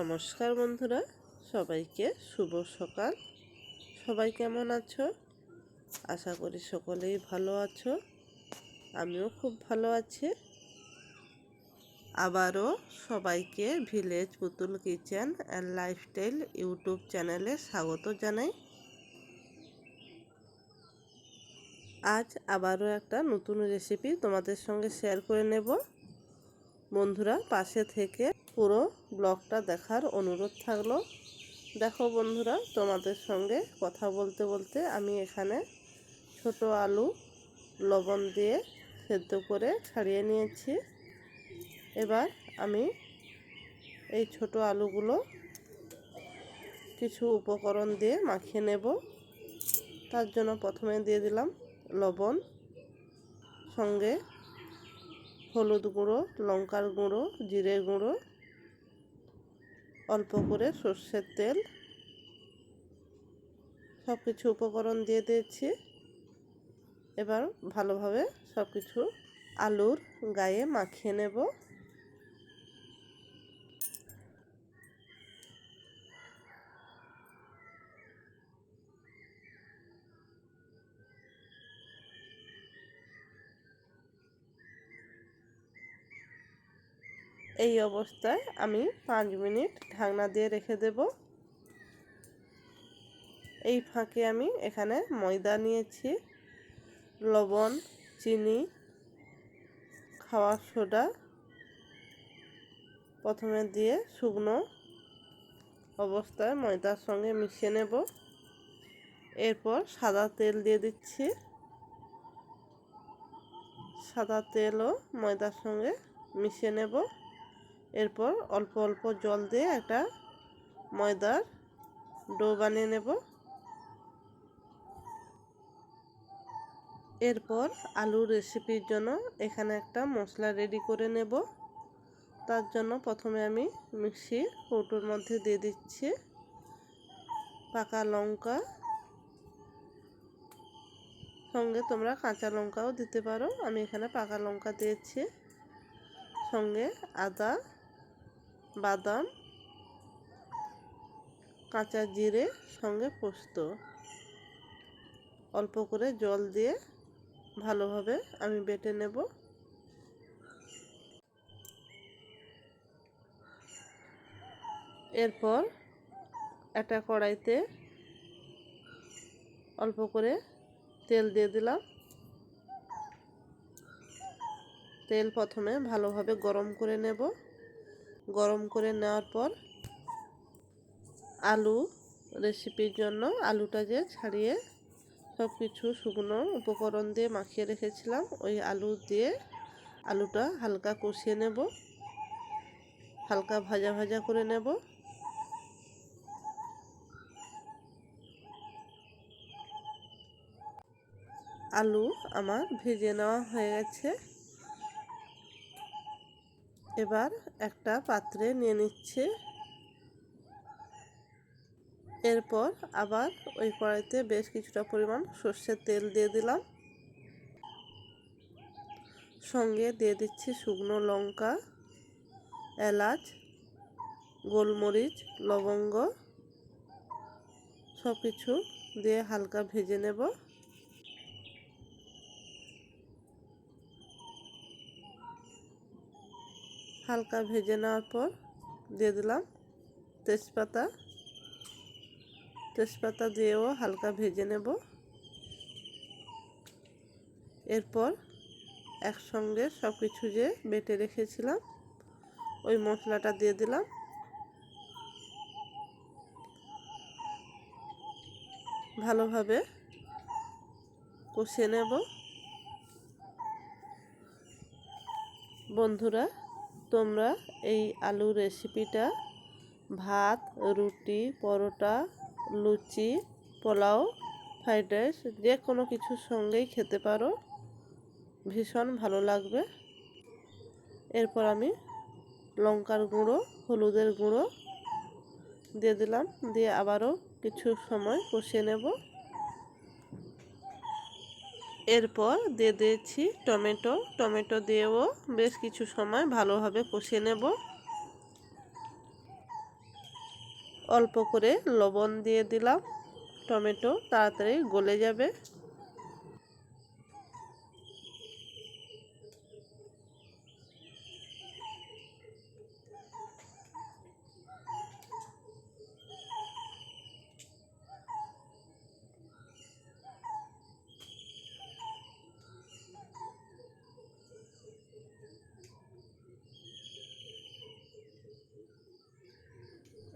নমস্কার বন্ধুরা, সবাইকে শুভ সকাল। সবাই কেমন আছো? আশা করি সকলেই ভালো আছো। আমিও খুব ভালো আছি। আবারও সবাইকে ভিলেজ পুতুল কিচেন অ্যান্ড লাইফস্টাইল ইউটিউব চ্যানেলে স্বাগত জানাই। আজ আবারও একটা নতুন রেসিপি তোমাদের সঙ্গে শেয়ার করে নেব। বন্ধুরা, পাশে থেকে পুরো ব্লগটা দেখার অনুরোধ থাকল। দেখো বন্ধুরা, তোমাদের সঙ্গে কথা বলতে বলতে আমি এখানে ছোট আলু লবণ দিয়ে সেদ্ধ করে ছাড়িয়ে নিয়েছি। এবার আমি এই ছোট আলুগুলো কিছু উপকরণ দিয়ে মাখিয়ে নেব। তার জন্য প্রথমে দিয়ে দিলাম লবণ, সঙ্গে হলুদ গুঁড়ো, লঙ্কার গুঁড়ো, জিরে গুঁড়ো অল্প করে সর্ষের তেল। সব কিছু উপকরণ দিয়ে দিয়েছি। এবার ভালোভাবে সব কিছু আলুর গায়ে মাখিয়ে নেব। এই অবস্থায় আমি পাঁচ মিনিট ঢাকনা দিয়ে রেখে দেব। এই ফাঁকে আমি এখানে ময়দা নিয়েছি, লবণ, চিনি খাওয়ার সোডা, প্রথমে দিয়ে শুকনো অবস্থায় ময়দার সঙ্গে মিশিয়ে নেব। এরপর সাদা তেল দিয়ে দিচ্ছি। সাদা তেলও ময়দার সঙ্গে মিশিয়ে নেব। এরপর অল্প অল্প জল দিয়ে একটা ময়দার ডো বানিয়ে নেব। এরপর আলুর রেসিপির জন্য এখানে একটা মশলা রেডি করে নেব। তার জন্য প্রথমে আমি মিক্সি কৌটোর মধ্যে দিয়ে দিচ্ছি পাকা লঙ্কা। সঙ্গে তোমরা কাঁচা লঙ্কাও দিতে পারো। আমি এখানে পাকা লঙ্কা দিয়েছি। সঙ্গে আদা বাদাম, কাঁচা জিরে সঙ্গে পোস্ত। অল্প করে জল দিয়ে ভালোভাবে আমি বেটে নেব। এরপর একটা কড়াইতে অল্প করে তেল দিয়ে দিলাম। তেল প্রথমে ভালোভাবে গরম করে নেব। গরম করে নেওয়ার পর আলু রেসিপির জন্য আলুটা যে ছাড়িয়ে সব কিছু শুকনো উপকরণ দিয়ে মাখিয়ে রেখেছিলাম, ওই আলু দিয়ে আলুটা হালকা কষিয়ে নেব। হালকা ভাজা ভাজা করে নেব। আলু আমার ভেজে নেওয়া হয়ে গেছে। এবার একটা পাত্রে নিয়ে নিচ্ছে। এরপর আবার ওই কড়াইতে বেশ কিছুটা পরিমাণ সর্ষের তেল দিয়ে দিলাম। সঙ্গে দিয়ে দিচ্ছি শুকনো লঙ্কা, এলাচ, গোলমরিচ, লবঙ্গ সব কিছু দিয়ে হালকা ভেজে নেব। হালকা ভেজে নেওয়ার পর দিয়ে দিলাম তেজপাতা। তেজপাতা দিয়েও হালকা ভেজে নেব। এরপর একসঙ্গে সব কিছু যে বেটে রেখেছিলাম, ওই মশলাটা দিয়ে দিলাম। ভালোভাবে কষিয়ে নেব। বন্ধুরা তোমরা এই আলু রেসিপিটা ভাত, রুটি, পরোটা, লুচি, পোলাও, ফ্রাইড রাইস যে কোনো কিছুর সঙ্গেই খেতে পারো। ভীষণ ভালো লাগবে। এরপর আমি লঙ্কার গুঁড়ো, হলুদের গুঁড়ো দিয়ে দিলাম। দিয়ে আবারও কিছু সময় কষিয়ে নেব। এরপর দিয়ে দিয়েছি টমেটো। টমেটো দিয়েও বেশ কিছু সময় ভালোভাবে কষিয়ে নেব। অল্প করে লবণ দিয়ে দিলাম। টমেটো তাড়াতাড়ি গলে যাবে।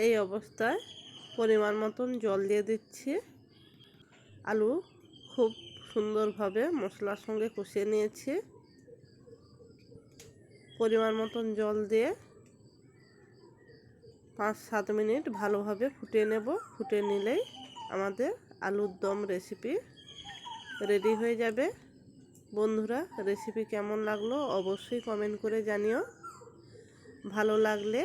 এই অবস্থায় পরিমাণ মতন জল দিয়ে দিচ্ছি। আলু খুব সুন্দরভাবে মশলার সঙ্গে কষিয়ে নিয়েছি। পরিমাণ মতন জল দিয়ে পাঁচ সাত মিনিট ভালোভাবে ফুটিয়ে নেব। ফুটিয়ে নিলেই আমাদের আলুর দম রেসিপি রেডি হয়ে যাবে। বন্ধুরা রেসিপি কেমন লাগল অবশ্যই কমেন্ট করে জানিও। ভালো লাগলে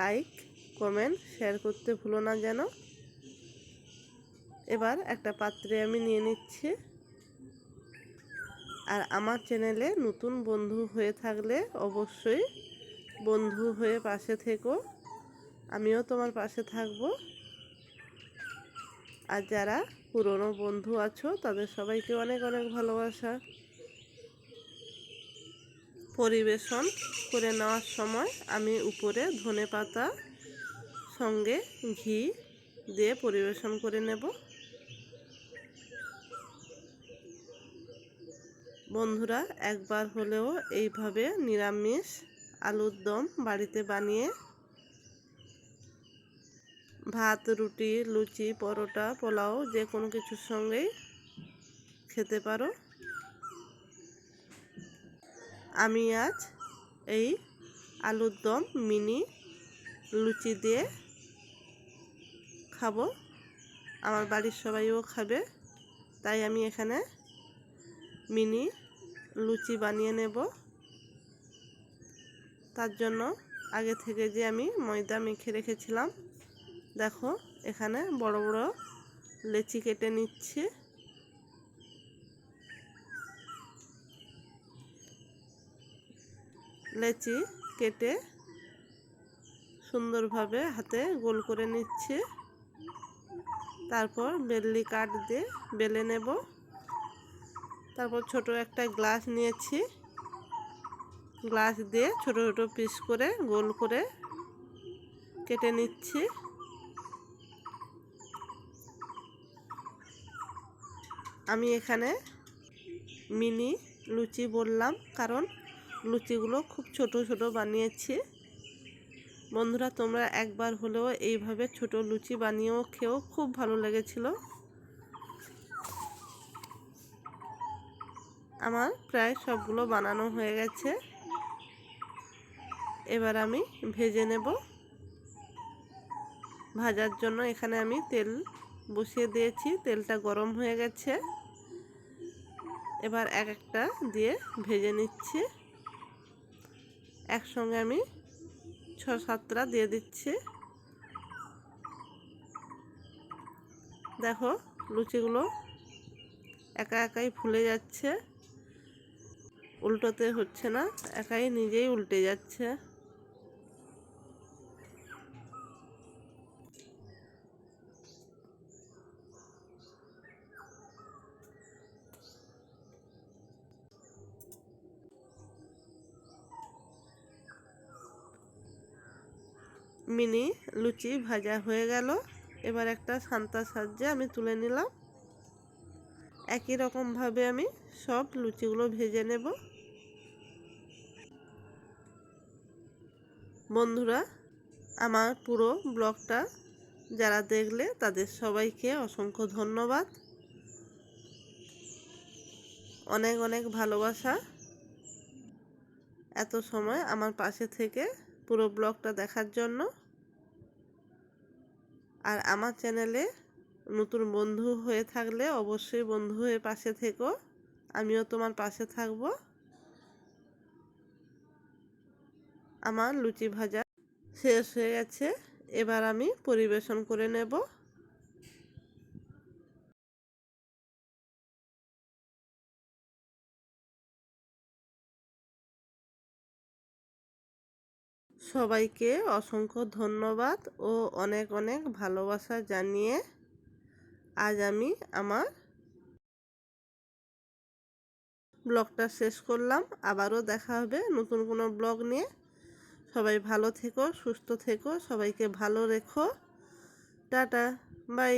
লাইক কমেন্ট শেয়ার করতে ভুলো না যেন। এবার একটা পাত্রে আমি নিয়ে নিচ্ছি। আর আমার চ্যানেলে নতুন বন্ধু হয়ে থাকলে অবশ্যই বন্ধু হয়ে পাশে থেকো। আমিও তোমার পাশে থাকব। আর যারা পুরনো বন্ধু আছো, তাদের সবাইকে অনেক অনেক ভালোবাসা। পরিবেশন করে নেওয়ার সময় আমি উপরে ধনে পাতা সঙ্গে ঘি দিয়ে পরিবেশন করে নেব। বন্ধুরা, একবার হলেও এইভাবে নিরামিষ আলুর দম বাড়িতে বানিয়ে ভাত, রুটি, লুচি, পরোটা, পোলাও যে কোনো কিছুর সঙ্গেই খেতে পারো। আমি আজ এই আলুর দম, মিনি লুচি দিয়ে খাব। আমার বাড়ির সবাইও খাবে। তাই আমি এখানে মিনি লুচি বানিয়ে নেব। তার জন্য আগে থেকে যে আমি ময়দা মেখে রেখেছিলাম, দেখো এখানে বড় বড় লেচি কেটে নিচ্ছি। লেচি কেটে সুন্দরভাবে হাতে গোল করে নিচ্ছি। তারপর বেললি কাঠ দিয়ে বেলে নেব। তারপর ছোট একটা গ্লাস নিয়েছি। গ্লাস দিয়ে ছোট ছোট পিস করে গোল করে কেটে নিচ্ছি। আমি এখানে মিনি লুচি বললাম, কারণ লুচিগুলো খুব ছোট ছোট বানিয়েছি। বন্ধুরা, তোমরা একবার হলেও এইভাবে ছোট লুচি বানিয়েও খেয়েও খুব ভালো লেগেছিল। আমার প্রায় সবগুলো বানানো হয়ে গেছে। এবার আমি ভেজে নেব। ভাজার জন্য এখানে আমি তেল বসিয়ে দিয়েছি, তেলটা গরম হয়ে গেছে। এবার এক একটা দিয়ে ভেজে নিচ্ছি। একসঙ্গে আমি ছ সাতটা দিয়ে দিচ্ছি। দেখো, লুচিগুলো একা একাই ফুলে যাচ্ছে। উল্টোতে হচ্ছে না, একাই নিজেই উল্টে যাচ্ছে। মিনি লুচি ভাজা হয়ে গেল। এবার একটা সান্তা সাহায্যে আমি তুলে নিলাম। একই রকমভাবে আমি সব লুচিগুলো ভেজে নেব। বন্ধুরা, আমার পুরো ব্লগটা যারা দেখলে তাদের সবাইকে অসংখ্য ধন্যবাদ। অনেক অনেক ভালোবাসা। এত সময় আমার পাশে থেকে পুরো ব্লগটা দেখার জন্য। আর আমার চ্যানেলে নতুন বন্ধু হয়ে থাকলে অবশ্যই বন্ধু হয়ে পাশে থেকো। আমিও তোমার পাশে থাকব। আমার লুচি ভাজা শেষ হয়ে গেছে। এবার আমি পরিবেশন করে নেব। সবাইকে অসংখ্য ধন্যবাদ ও অনেক অনেক ভালোবাসা জানিয়ে আজ আমি আমার ব্লগটা শেষ করলাম। আবারও দেখা হবে নতুন কোনো ব্লগ নিয়ে। সবাই ভালো থেকো, সুস্থ থেকো, সবাইকে ভালো রেখো। Tata, bye.